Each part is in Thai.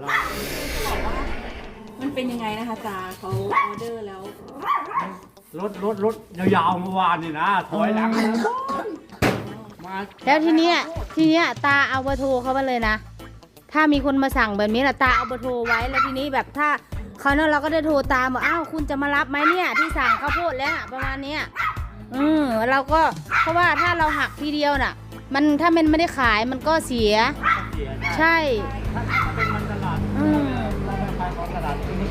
เราบอกว่ามันเป็นยังไงนะคะตาเขาออเดอร์แล้ว รถรถรถยาวๆเมื่อวานนี่นะถอยหลังนะมาแล้วทีเนี้ยทีเนี้ยตาเอาเบอร์โทรเขามาเลยนะ ถ้ามีคนมาสั่งแบบนี้ละตาเอาเบอร์โทรไว้แล้วทีนี้แบบถ้าเขาเนั้นเราก็ได้โทรตามว่าอ้าวคุณจะมารับไหมเนี่ย ที่สั่งข้าวโพดแล้วน่ะประมาณเนี้ยอืมเราก็เพราะว่าถ้าเราหักทีเดียวน่ะ มันถ้ามันไม่ได้ขายมันก็เสีย เสียได้ใช่ ถ้าเป็นมันตลา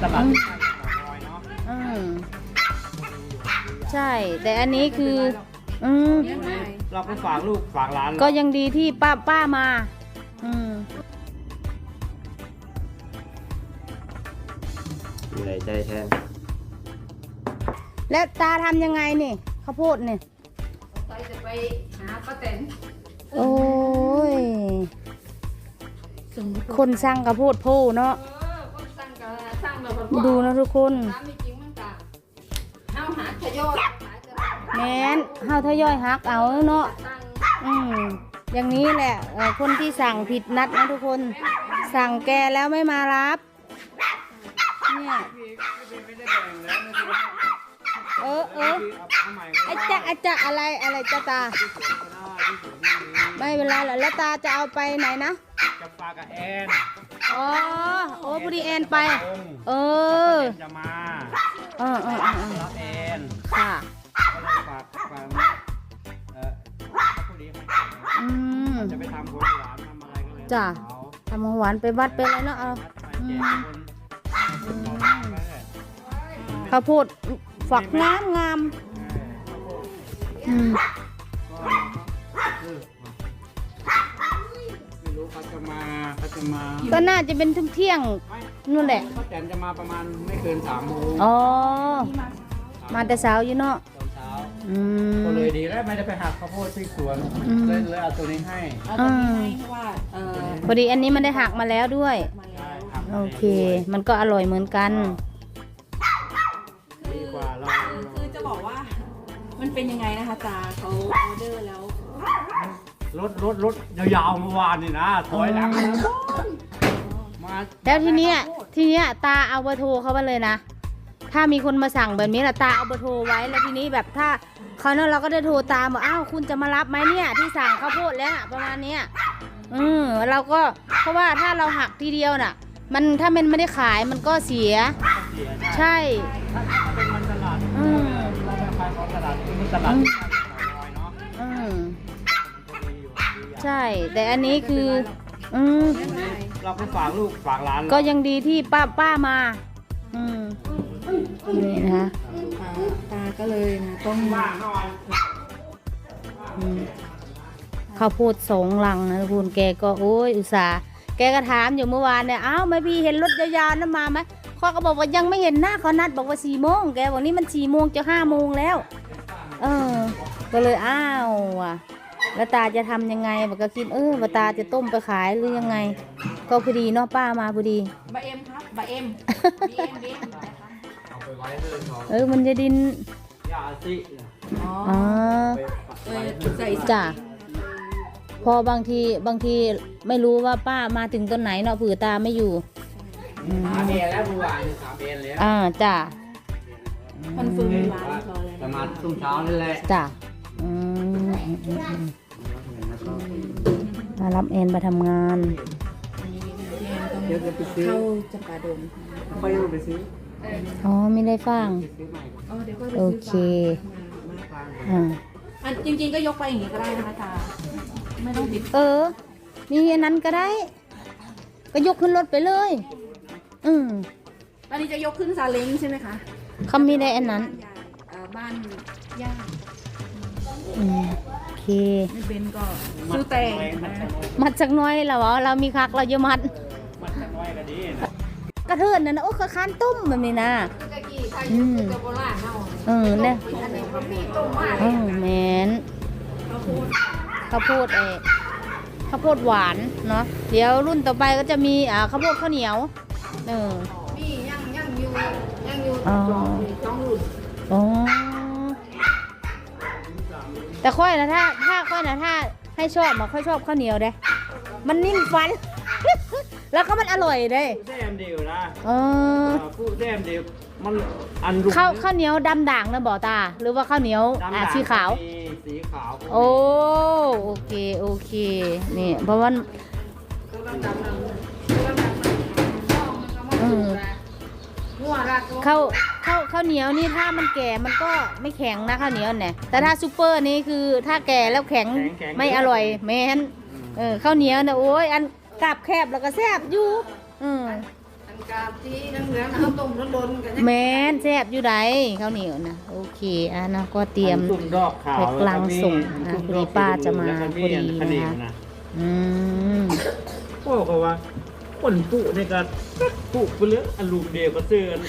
ลาดที่นี่ตลาดที่ข้างหน้อยเนาะอืมใช่ แต่อันนี้คืออืมยังไงเราไปฝากลูกฝากหลานก็ยังดีที่ป้าป้ามา อืมเหนื่อยใจแทนแล้วตาทำยังไงนี่ข้าวโพดเนี่ยไปจะไปหาป้าแตนโอ้ยสมมติคนสร้างข้าวโพดโพเนาะ สร้างแบบว่าดูนะทุกคนตามไม่จริงมันก็เอาหาขยอดหาจะแม้นเฮาทยอยหักเอาเนาะตั้งอืมอย่างนี้แหละเอ่อคนที่สั่งผิดนัดนะทุกคน สั่งแกแล้วไม่มารับ เนี่ยไม่ได้แบ่งแล้วนะคือเออ เออเอาใหม่ก็ไอ้ได้จ๊ะไอ้จ๊ะอะไรอะไรจ๊ะตาที่สวนก็ได้ที่สวนนี่ไม่เป็นไรหรอกแล้วตาจะเอาไปไหนนะ จะฝากกับแอน อ๋อโอ้พอดีแอนไป เออแอนจะมาเออเออเออเออรับแอนค่ะก็เลยฝากฝากเอ่อพอดีให้อืมจะไปทำของหวานทำอะไรก็เลยจ้ะเอาทำของหวานไปวัดไปอะไรเนาะเอาไปแจกคนเอาไปเลยข้าวโพดฝักงามงามอืมไม่ จะมาก็น่าจะเป็นทุ่งเที่ยง ไม่นู่นแหละเขาแตนจะมาประมาณไม่เกินสามโมงอ๋อ มาแต่เช้าอยู่เนาะตอนเช้าอืม ก็เลยดีแล้วไม่ได้ไปหักข้าวโพดที่สวนอืม เลยเลยเอาตัวนี้ให้เอาตัวนี้ให้เพราะว่าเออพอดีอันนี้มันได้หักมาแล้วด้วย มาแล้วหักโอเคมันก็อร่อยเหมือนกัน ดีกว่าเราคือคือจะบอกว่า มันเป็นยังไงนะคะตาเขาออเดอร์แล้ว รถรถรถยาวๆเมื่อวานนี่นะถอยหลังนะมาแล้วทีเนี้ยทีเนี้ยตาเอาเบอร์โทรเขามาเลยนะ ถ้ามีคนมาสั่งแบบนี้ละตาเอาเบอร์โทรไว้แล้วทีนี้แบบถ้าเขาเนั้นเราก็ได้โทรตามว่าอ้าวคุณจะมารับไหมเนี่ย ที่สั่งข้าวโพดแล้วน่ะประมาณเนี้ยอืมเราก็เพราะว่าถ้าเราหักทีเดียวน่ะ มันถ้ามันไม่ได้ขายมันก็เสีย เสียได้ใช่ ถ้าเป็นมันตลาดอืม เราไปขายของตลาดที่นี่ตลาดที่ข้างหน้อยเนาะ อืม ใช่ แต่อันนี้คือ อืมเราไปฝากลูกฝากหลานก็ยังดีที่ป้าป้ามา อืมนี่นะคะตาตาก็เลยนะต้องว่างหน่อยอืมข้าวโพดสองลังนะทุกคนแกก็โอ้ยอุตส่าห์แกก็ถามอยู่เมื่อวานเนี่ยอ้าวไม่พี่เห็นรถยาวๆนั้นมาไหมข้อก็บอกว่ายังไม่เห็นหน้าเขานัดบอกว่าสี่โมงแกบอกนี่มันสี่โมงจะห้าโมงแล้ว เออ ก็เลยอ้าวว่ะแล้ วตาจะทำยังไงบอกก็คิดเออว่าตาจะต้มไปขายหรือยังไง ก็พอดีเนาะป้ามาพอดีบะเอ็มครับบะเอ็มบีเอ็มบีเอ็มเอาไปไว้เลยเนาะเออมันจะดินยาสิอ๋ออ๋อไปเอไว้อใส่จ้ะพอบางทีบางทีไม่รู้ว่าป้ามาถึงต้นไหนเนาะผือตาไม่อยู่อืมสามเอ็นแล้วเมื่อวานสามเอ็นแล้วอ่าจ้ะคอนเฟิร์มร้านเรียบร้อยแล้วประมาณช่วงเช้านี่แหละจ้ะอืมอื มอืมอืมมารับแอนมาทำงาน เดี๋ยวจะไปซื้อเข้าจำปาดงไปไปซื้ออ๋อไม่ได้ฟังซื้อใหม่อ๋อเดี๋ยวก็ไปโอซื้อเคฝากอ่า อันจริงๆก็ยกไปอย่างนี้ก็ได้นะคะตาไม่ต้องติดเออ มีอันนั้นก็ได้ ก็ยกขึ้นรถไปเลย อืมอันนี้จะยกขึ้นซาเล้งใช่ไหมคะเขามีได้อันนั้น บ้านยายเอ่อบ้านย่าอืมโอ เคในเบนก็ซื้อแตงนะมัดสักหน้อยแล้วเหรอเรามีคักเราจะมัด มันจะน้อยก็ดีนะกระเทินนั่นนะโอ้กระคานตุ้มแบบนี้นะ ตะกี้ถ้าอือยู่มกับโบราณเนาะเออเนี่ยอันนี้มันมีต้มมากเออแมนข้าวโพดข้าวโพดเออข้าวโพดหวานเนาะเดี๋ยวรุ่นต่อไปก็จะมีอ่าข้าวโพดข้าวเหนียวเออ มียังยังอยู่ยังอยู่อ๋อสอง แต่ค่อยนะถ้าถ้าค่อยนะถ้าให้ชอบมาค่อยชอบข้าวเหนียวเด้ มันนิ่มฟัน แล้วก็มันอร่อยได้ผู้แซมเดียวนะเออผู้แซมเดียวมันอันรุข้าวข้าวเหนียวดำด่างนะบ่ตา หรือว่าข้าวเหนียวดำอ่าด่งสีขาว ก็มีสีขาวก็มีโอ้โอเคโอเคนี่เพราะว่าเออข้าว ข้าวข้าวเหนียวนี่ถ้ามันแก่มันก็ไม่แข็งนะข้าวเหนียวเนี่ยแต่ถ้าซูเปอร์นี่คือถ้าแก่แล้วแข็งไม่อร่อยแม่นเออข้าวเหนียวเนี่ยโอ้ยอันกาบแคบแล้วก็แซ่บอยู่อืมอันกาที่นังเหลืองเอาต้มร้อนๆกันแม่นแซ่บอยู่ไดข้าวเหนียวนะโอเคอะนะก็เตรียมอันตุ่มดอกขาวแพ็คลังส่งนะแล้วก็มีพอดีป้าจะมาแล้วก็พอดีอันะคะนะอืมโอ้ก็ว่าคนปุเนี่ยก็ปุไปเลยอันลูกเดียวก็ซื้ออัน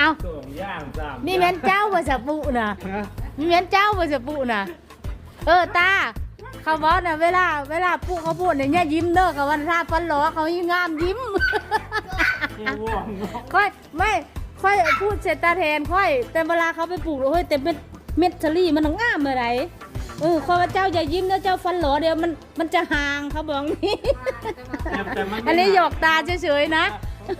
เอาสองอย่างสามมีแม่นเจ้าบ่สะปุนะฮะมีแม่นเจ้าบ่สะปุนะเออตาเขาบอกนะเวลาเวลาปุเขาพูดเนี่ยอย่ายิ้มเด้อเขาว่าถ้าฟันหลอเขายิ้มงามยิ้มเจ้าว่องเนาะค่อยไม่ค่อยพูดเสร็จตาแทนค่อย แต่เวลาเขาไปปลูกเฮ้ยแต่เม็ดเม็ดชะลี่มันงามอะไรเออข้อยว่าเจ้าอย่ายิ้มนะเจ้าฟันหลอเดี๋ยวมันมันจะห่างเขาบอกนี่แต่แต่มัไม่อันนี้หยอกตาเฉยๆนะ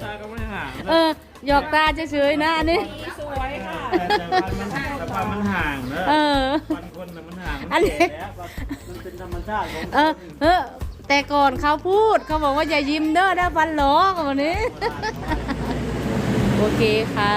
ตาก็ไม่ห่างนะเออหยอกตาเฉยๆนะอันนี้ สวยค่ะ แต่แต่ว่ามันแต่ว่ามันห่างเนอะเออ ฟันคนน่ะมันห่างอันนี้ แก่แล้วมันเป็นธรรมชาติของเออเออแต่ก่อนเขาพูดเขาบอกว่าอย่ายิ้มเด้อได้ฟันหลอเขาบอกนี้ โอเคค่ะ